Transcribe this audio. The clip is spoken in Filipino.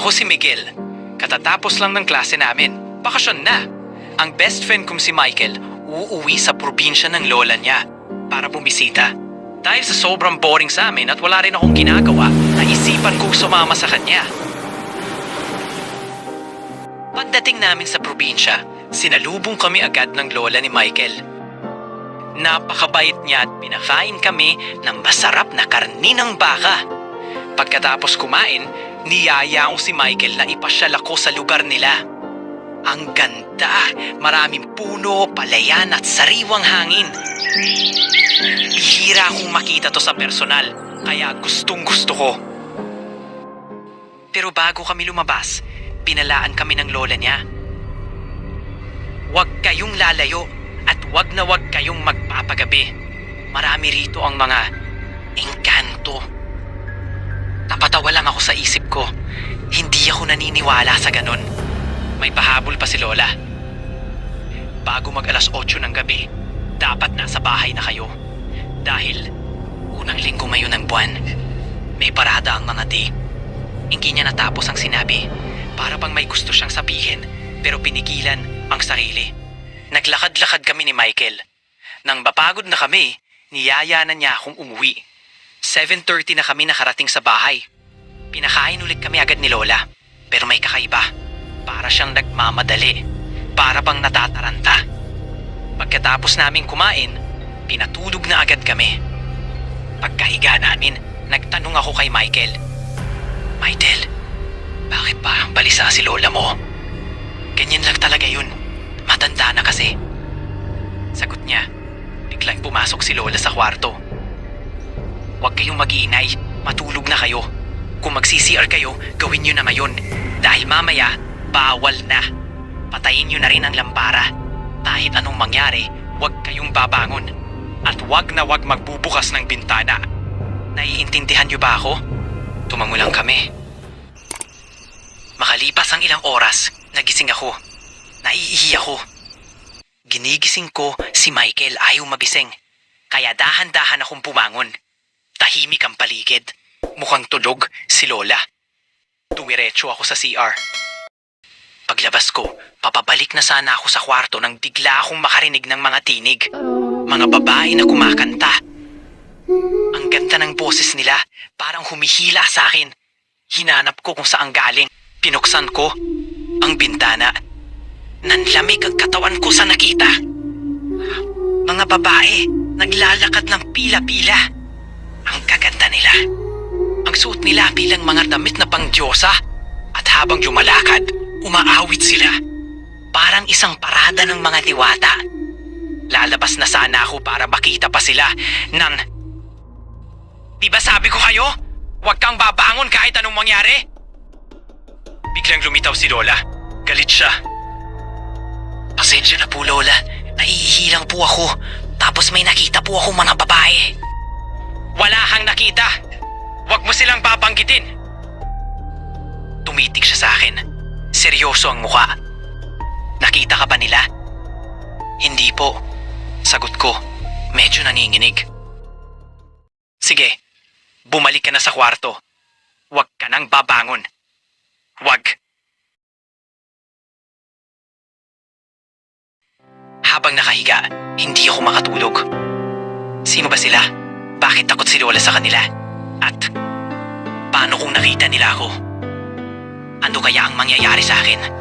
Ako si Miguel. Katatapos lang ng klase namin. Bakasyon na. Ang best friend kong si Michael uuwi sa probinsya ng lola niya para bumisita. Dahil sa sobrang boring sa amin at wala rin akong ginagawa, naisipan kong sumama sa kanya. Pagdating namin sa probinsya, sinalubong kami agad ng lola ni Michael. Napakabait niya at pinakain kami ng masarap na karni ng baka. Pagkatapos kumain, niyaya ko si Michael na ipasyal ako sa lugar nila. Ang ganda, maraming puno, palayan at sariwang hangin. Bihira akong makita to sa personal, kaya gustong gusto ko. Pero bago kami lumabas, pinalaan kami ng lola niya. Huwag kayong lalayo at huwag na huwag kayong magpapagabi. Marami rito ang mga isip ko. Hindi ako naniniwala sa ganun. May pahabol pa si Lola. Bago mag alas 8 ng gabi, dapat nasa bahay na kayo. Dahil unang linggo ngayon ng buwan, may parada ang mga di. Hindi niya natapos ang sinabi. Para pang may gusto siyang sabihin, pero pinigilan ang sarili. Naglakad-lakad kami ni Michael. Nang mapagod na kami, niyaya na niya akong umuwi. 7.30 na kami nakarating sa bahay. Pinakain ulit kami agad ni Lola. Pero may kakaiba. Para siyang nagmamadali. Para pang natataranta. Pagkatapos namin kumain, pinatulog na agad kami. Pagkahiga namin, nagtanong ako kay Michael. Michael, bakit parang balisa si Lola mo? Ganyan lang talaga yun. Matanda na kasi. Sagot niya, biglang pumasok si Lola sa kwarto. Huwag kayong mag-iinay, matulog na kayo. Kung mag-CCR kayo, gawin nyo na ngayon. Dahil mamaya, bawal na. Patayin nyo na rin ang lampara. Kahit anong mangyari, huwag kayong babangon. At huwag na huwag magbubukas ng bintana. Naiintindihan nyo ba ako? Tumango lang kami. Makalipas ang ilang oras, nagising ako. Naiihi ako. Ginigising ko si Michael ayaw magising. Kaya dahan-dahan akong pumangon. Tahimik ang paligid. Mukhang tulog si Lola. Tumiretso ako sa CR. Paglabas ko, papabalik na sana ako sa kwarto nang bigla akong makarinig ng mga tinig. Mga babae na kumakanta. Ang ganda ng boses nila, parang humihila sa akin. Hinanap ko kung saan galing. Pinuksan ko ang bintana. Nanlamig ang katawan ko sa nakita. Mga babae, naglalakad ng pila-pila. Ang kaganda nila. Ang suot nila bilang mga damit na pangdiyosa. At habang lumalakad, umaawit sila. Parang isang parada ng mga diwata. Lalabas na sana ako para makita pa sila ng... Di ba sabi ko kayo? Huwag kang babangon kahit anong mangyari. Biglang lumitaw si Lola. Galit siya. Pasensya na po, Lola. Naiihilang po ako. Tapos may nakita po ako mga babae. Wala kang nakita. Huwag mo silang babanggitin. Tumitig siya sa akin. Seryoso ang mukha. Nakita ka ba nila? Hindi po. Sagot ko. Medyo nanginginig. Sige. Bumalik ka na sa kwarto. Huwag ka nang babangon. Huwag. Habang nakahiga, hindi ako makatulog. Sino ba sila? Bakit takot si Lola sa kanila? At kung nakita nila ako? Ano kaya ang mangyayari sa akin?